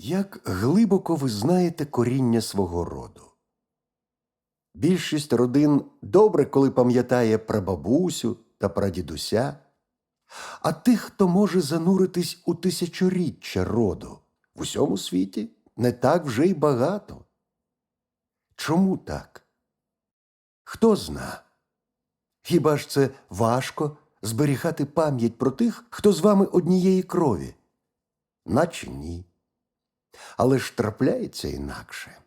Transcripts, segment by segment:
Як глибоко ви знаєте коріння свого роду? Більшість родин добре, коли пам'ятає прабабусю та прадідуся, а тих, хто може зануритись у тисячоріччя роду, в усьому світі не так вже й багато. Чому так? Хто зна? Хіба ж це важко зберігати пам'ять про тих, хто з вами однієї крові? Наче ні. Але ж трапляється інакше.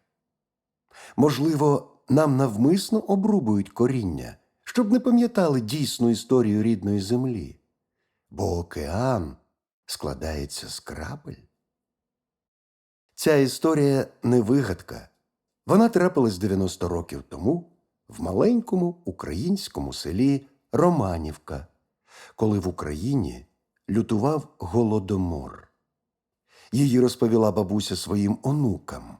Можливо, нам навмисно обрубують коріння, щоб не пам'ятали дійсну історію рідної землі, бо океан складається з крапель. Ця історія не вигадка. Вона трапилась 90 років тому в маленькому українському селі Романівка, коли в Україні лютував голодомор. Її розповіла бабуся своїм онукам,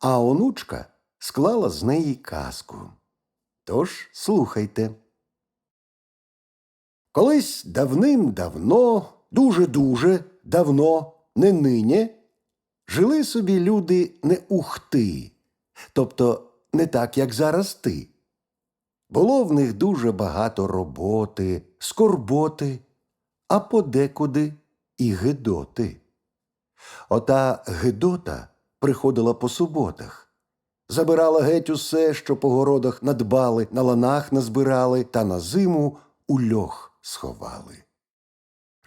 а онучка склала з неї казку. Тож слухайте. Колись давним-давно, дуже-дуже давно, не нині, жили собі люди не ухти, тобто не так, як зараз ти. Було в них дуже багато роботи, скорботи, а подекуди і гидоти. Ота гидота приходила по суботах, забирала геть усе, що по городах надбали, на ланах назбирали та на зиму у льох сховали.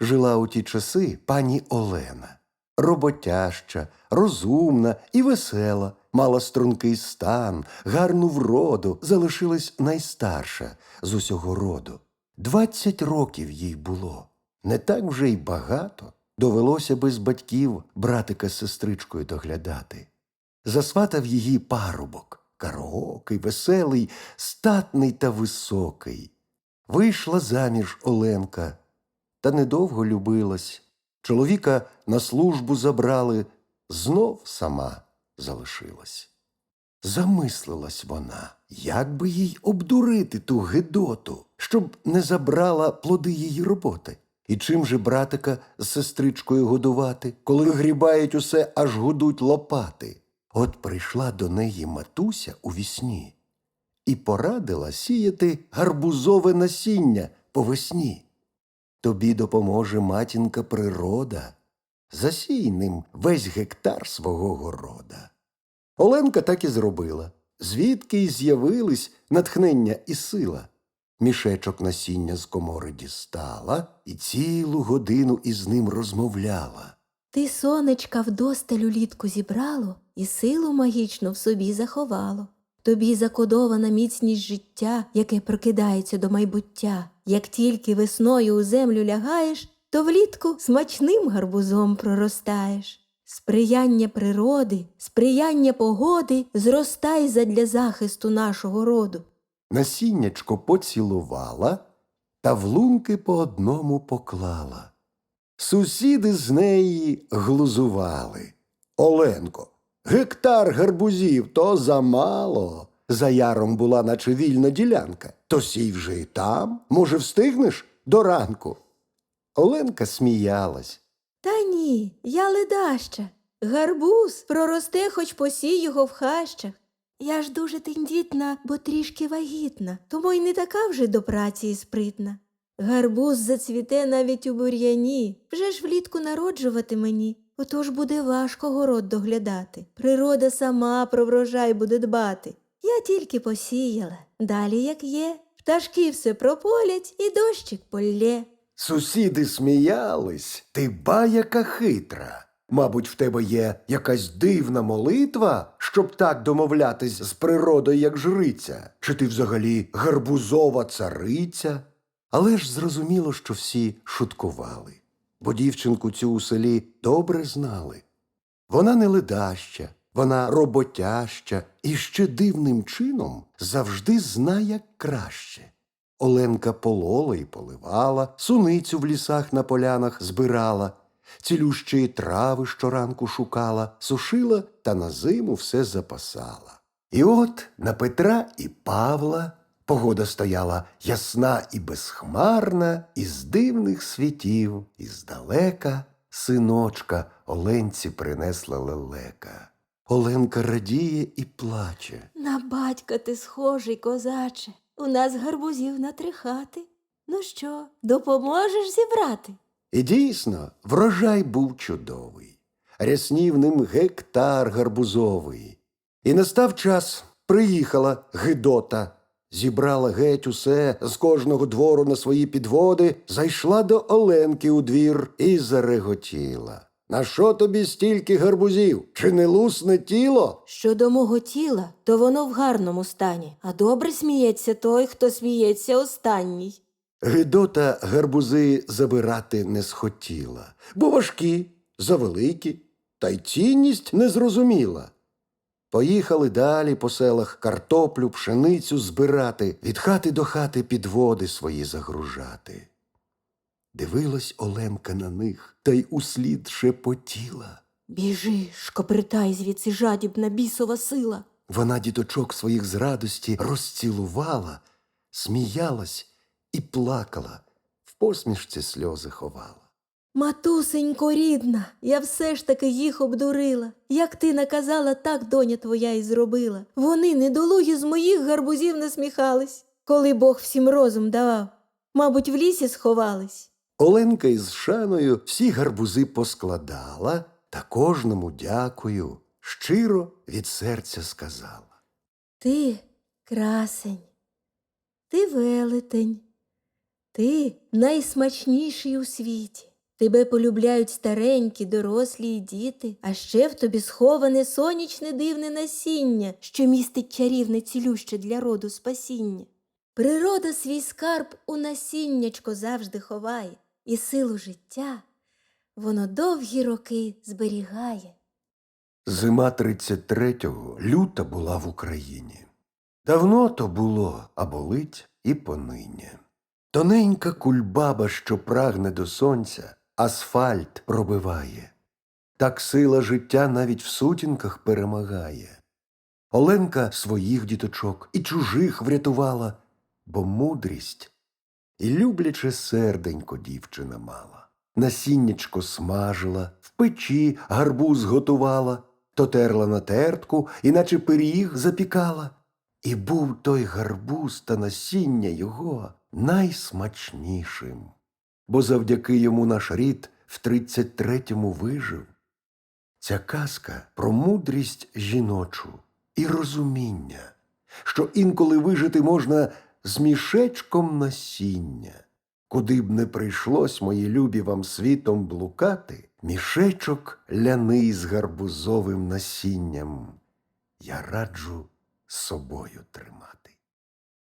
Жила у ті часи пані Олена, роботяща, розумна і весела, мала стрункий стан, гарну вроду, залишилась найстарша з усього роду. Двадцять років їй було, не так вже й багато. Довелося без батьків братика з сестричкою доглядати. Засватав її парубок, караокий, веселий, статний та високий. Вийшла заміж Оленка, та недовго любилась. Чоловіка на службу забрали, знов сама залишилась. Замислилась вона, як би їй обдурити ту гидоту, щоб не забрала плоди її роботи. І чим же братика з сестричкою годувати, коли грібають усе, аж гудуть лопати? От прийшла до неї матуся у вісні і порадила сіяти гарбузове насіння по весні. Тобі допоможе матінка природа, засій ним весь гектар свого города. Оленка так і зробила, звідки й з'явились натхнення і сила. Мішечок насіння з комори дістала і цілу годину із ним розмовляла. Ти сонечка вдосталь улітку зібрало і силу магічну в собі заховало. Тобі закодована міцність життя, яке прокидається до майбуття. Як тільки весною у землю лягаєш, то влітку смачним гарбузом проростаєш. Сприяння природи, сприяння погоди зростай задля захисту нашого роду. Насіннячко поцілувала та в лунки по одному поклала. Сусіди з неї глузували. Оленко, гектар гарбузів то замало. За яром була, наче вільна ділянка. То сій вже і там, може, встигнеш до ранку. Оленка сміялась. Та ні, я ледаща. Гарбуз проросте, хоч посій його в хащах. Я ж дуже тендітна, бо трішки вагітна, тому й не така вже до праці і спритна. Гарбуз зацвіте навіть у бур'яні, вже ж влітку народжувати мені, отож буде важко город доглядати. Природа сама про врожай буде дбати. Я тільки посіяла, далі як є. Пташки все прополять і дощик полє. Сусіди сміялись, ти ба яка хитра. Мабуть, в тебе є якась дивна молитва, щоб так домовлятись з природою, як жриця, чи ти взагалі гарбузова цариця? Але ж зрозуміло, що всі шуткували, бо дівчинку цю у селі добре знали. Вона не ледаща, вона роботяща і ще дивним чином завжди знає краще. Оленка полола і поливала, суницю в лісах на полянах збирала, цілющі трави щоранку шукала, сушила та на зиму все запасала. І от на Петра і Павла погода стояла ясна і безхмарна, із дивних світів, іздалека синочка Оленці принесла лелека. Оленка радіє і плаче. На батька ти схожий, козаче. У нас гарбузів на три хати. Ну що, допоможеш зібрати? І дійсно, врожай був чудовий. Ряснів ним гектар гарбузовий. І настав час, приїхала Гидота, зібрала геть усе з кожного двору на свої підводи, зайшла до Оленки у двір і зареготіла. На що тобі стільки гарбузів? Чи не лусне тіло? Щодо мого тіла, то воно в гарному стані, а добре сміється той, хто сміється останній. Гидота гарбузи забирати не схотіла, бо важкі, завеликі, та й цінність не зрозуміла. Поїхали далі по селах картоплю, пшеницю збирати, від хати до хати підводи свої загружати. Дивилась Оленка на них та й услід шепотіла. Біжи, шкопертай звідси жадібна бісова сила. Вона діточок своїх з радості розцілувала, сміялась і плакала, в посмішці сльози ховала. Матусенько рідна, я все ж таки їх обдурила. Як ти наказала, так доня твоя і зробила. Вони недолугі з моїх гарбузів насміхались, коли Бог всім розум давав. Мабуть, в лісі сховались. Оленка із шаною всі гарбузи поскладала та кожному дякую, щиро від серця сказала. Ти красень, ти велетень, ти найсмачніший у світі. Тебе полюбляють старенькі, дорослі і діти, а ще в тобі сховане сонячне дивне насіння, що містить чарівне цілюще для роду спасіння. Природа свій скарб у насіннячко завжди ховає, і силу життя воно довгі роки зберігає. Зима 33-го люта була в Україні. Давно то було, а болить і понині. Тоненька кульбаба, що прагне до сонця, асфальт пробиває. Так сила життя навіть в сутінках перемагає. Оленка своїх діточок і чужих врятувала, бо мудрість і любляче серденько дівчина мала. Насіннячко смажила, в печі гарбуз готувала, то терла на тертку, іначе пиріг запікала. І був той гарбуз та насіння його найсмачнішим, бо завдяки йому наш рід в тридцять третьому вижив. Ця казка про мудрість жіночу і розуміння, що інколи вижити можна з мішечком насіння. Куди б не прийшлось, мої любі вам світом блукати, мішечок ляний з гарбузовим насінням я раджу собою тримати.